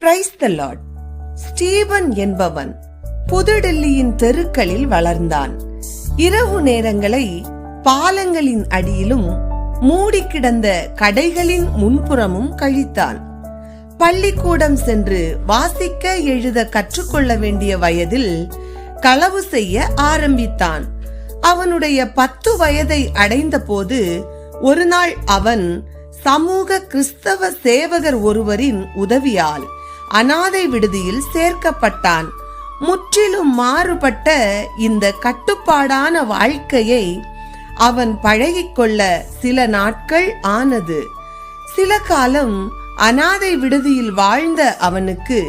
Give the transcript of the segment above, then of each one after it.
Praise the Lord Steven என்பவன் புதுடெல்லியின் தெருக்களில் வளர்ந்தான். இரவு நேரங்களை பாலங்களின் அடியிலும் மூடி கிடந்த கடைகளின் முன்புறமும் கழித்தான். பள்ளிக்கூடம் சென்று வாசிக்க எழுத கற்றுக்கொள்ள வேண்டிய வயதில் களவு செய்ய ஆரம்பித்தான். அவனுடைய பத்து வயதை அடைந்தபோது ஒரு நாள் அவன் சமூக கிறிஸ்தவ சேவகர் ஒருவரின் உதவியால் அனாதை விடுதியில் சேர்க்கப்பட்டான். முற்றிலும் மாறுபட்ட இந்த கட்டுப்பாடான வாழ்க்கையை அவன் பழகிக்கொள்ள சில நாட்கள் ஆனது. சில காலம் அனாதை விடுதியில் வாழ்ந்த அவனுக்கு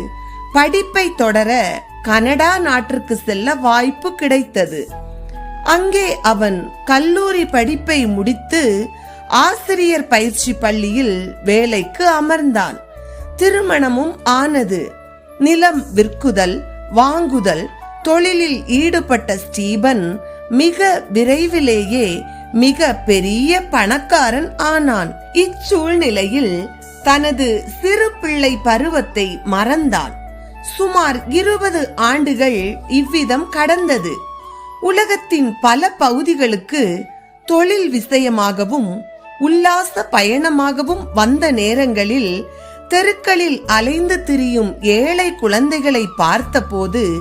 படிப்பை தொடர கனடா நாட்டிற்கு செல்ல வாய்ப்பு கிடைத்தது. அங்கே அவன் கல்லூரி படிப்பை முடித்து ஆசிரியர் பயிற்சி பள்ளியில் வேலைக்கு அமர்ந்தான். திருமணமும் ஆனது. நிலம் விற்குதல் வாங்குதல் தொழிலில் ஈடுபட்ட ஸ்டீபன் மிக விரைவிலேயே மிக பெரிய பணக்காரன் ஆனான். இச்சூழ்நிலையில் தனது சிறு பிள்ளை பருவத்தை மறந்தான். சுமார் இருபது ஆண்டுகள் இவ்விதம் கடந்தது. உலகத்தின் பல பகுதிகளுக்கு தொழில் விஷயமாகவும் உல்லாச பயணமாகவும் வந்த நேரங்களில் தெருக்களில் அலைந்து திரியும் ஏழை குழந்தைகளை பார்த்தபோது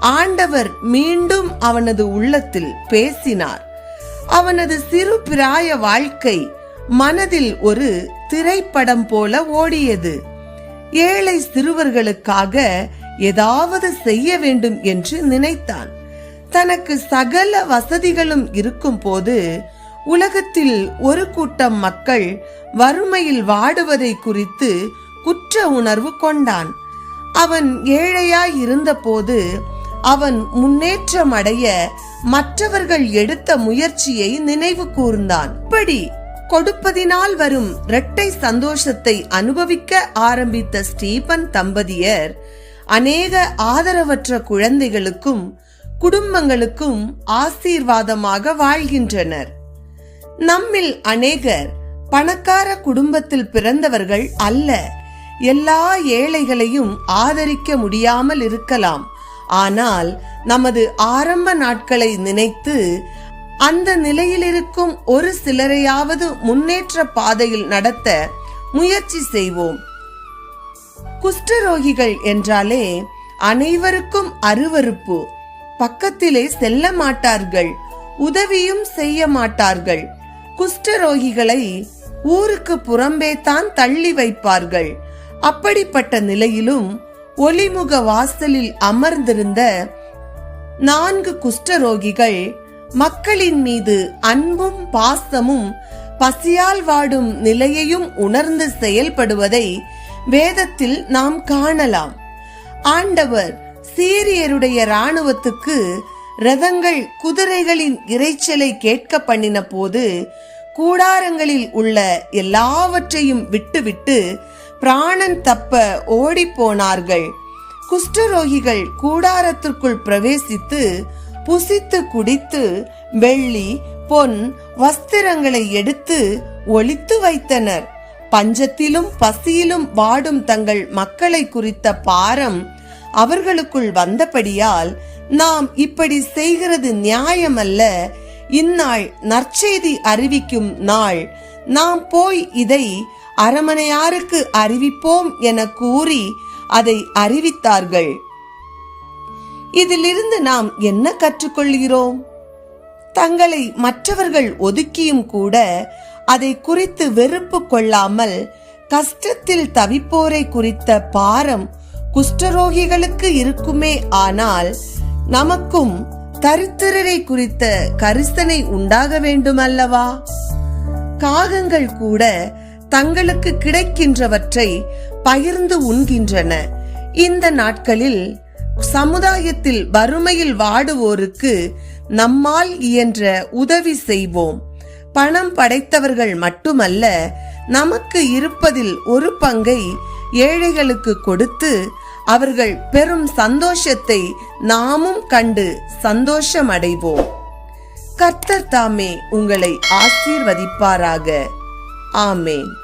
ஆண்டவர் மீண்டும் அவனது உள்ளத்தில் பேசினார். அவனது சிறு பிராய வாழ்க்கை மனதில் ஒரு திரைப்படம் போல ஓடியது. ஏழை சிறுவர்களுக்காக ஏதாவது செய்ய வேண்டும் என்று நினைத்தான். தனக்கு சகல வசதிகளும் இருக்கும் போது உலகத்தில் ஒரு கூட்டம் மக்கள் வறுமையில் வாடுவதை குறித்து குற்ற உணர்வு கொண்டான். அவன் ஏழையாய் இருந்தபோது அவன் முன்னேற்றம் அடைய மற்றவர்கள் எடுத்த முயற்சியை நினைவு கூர்ந்தான். இப்படி கொடுப்பதினால் வரும் இரட்டை சந்தோஷத்தை அனுபவிக்க ஆரம்பித்த ஸ்டீபன் தம்பதியர் அநேக ஆதரவற்ற குழந்தைகளுக்கும் குடும்பங்களுக்கும் ஆசீர்வாதமாக வாழ்கின்றனர். நம்மில் அநேகர் பணக்கார குடும்பத்தில் பிறந்தவர்கள் அல்ல. எல்லா ஏழைகளையும் ஆதரிக்க முடியாமல் இருக்கலாம். ஆனால் நமது ஆரம்ப நாட்களை நினைத்து அந்த நிலையில் இருக்கும் ஒரு சிலரையாவது முன்னேற்ற பாதையில் நடத்த முயற்சி செய்வோம். குஷ்டரோகிகள் என்றாலே அனைவருக்கும் அருவருப்பு. பக்கத்திலே செல்ல மாட்டார்கள் உதவியும் செய்ய மாட்டார்கள். குஷ்டரோகிகளை ஊருக்கு புறம்பே தான் தள்ளி வைப்பார்கள். அப்படிப்பட்ட நிலையிலும் ஒலிமுக வாசலில் அமர்ந்திருந்த நான்கு குஷ்டரோகிகள் மக்களின் மீது அன்பும் பாசமும் பசியால் வாடும் நிலையையும் உணர்ந்து செயல்படுவதை வேதத்தில் நாம் காணலாம். ஆண்டவர் சீரியருடைய ராணுவத்துக்கு ரதங்கள் குதிரைகளின் இரைச்சலை கேட்க பண்ணின போது கூடாரங்களில் உள்ள எல்லாவற்றையும் விட்டுவிட்டு பிராணன் தப்ப ஓடிப்போனார்கள். குஷ்டரோகிகள் கூடாரத்திற்குள் பிரவேசித்து புசித்து குடித்து வெள்ளி பொன் வஸ்திரங்களை எடுத்து ஒளித்து வைத்தனர். பஞ்சத்திலும் பசியிலும் வாடும் தங்கள் மக்களை குறித்த பாரம் அவர்களுக்குள் வந்தபடியால் நாம் இப்படி செய்கிறது நியாயமல்ல. இந்நாள் நற்செய்தி அறிவிக்கும் நாள். நாம் போய் இதை அரமனையாருக்கு அறிவிப்போம் என கூறி அதை அறிவித்தார்கள். இதிலிருந்து நாம் என்ன கற்றுக்கொள்கிறோம்? தங்களை மற்றவர்கள் ஒதுக்கியும் கூட அதை குறித்து வெறுப்பு கொள்ளாமல் கஷ்டத்தில் தவிப்போரை குறித்த பாரம் குஷ்டரோகிகளுக்கு இருக்குமே ஆனால் நமக்கும் தரித்திரரை குறித்த கரிசனை உண்டாக வேண்டுமல்லவா? காகங்கள் கூட தங்களுக்கு கிடைக்கின்றவற்றை பகிர்ந்து உண்கின்றன. இந்த நாட்களில் சமுதாயத்தில் வறுமையில் வாடுவோருக்கு நம்மால் இயன்ற உதவி செய்வோம். பணம் படைத்தவர்கள் மட்டுமல்ல நமக்கு இருப்பதில் ஒரு பங்கை ஏழைகளுக்கு கொடுத்து அவர்கள் பெரும் சந்தோஷத்தை நாமும் கண்டு சந்தோஷமடைவோம். கர்த்தர் தாமே உங்களை ஆசீர்வதிப்பாராக. ஆமேன்.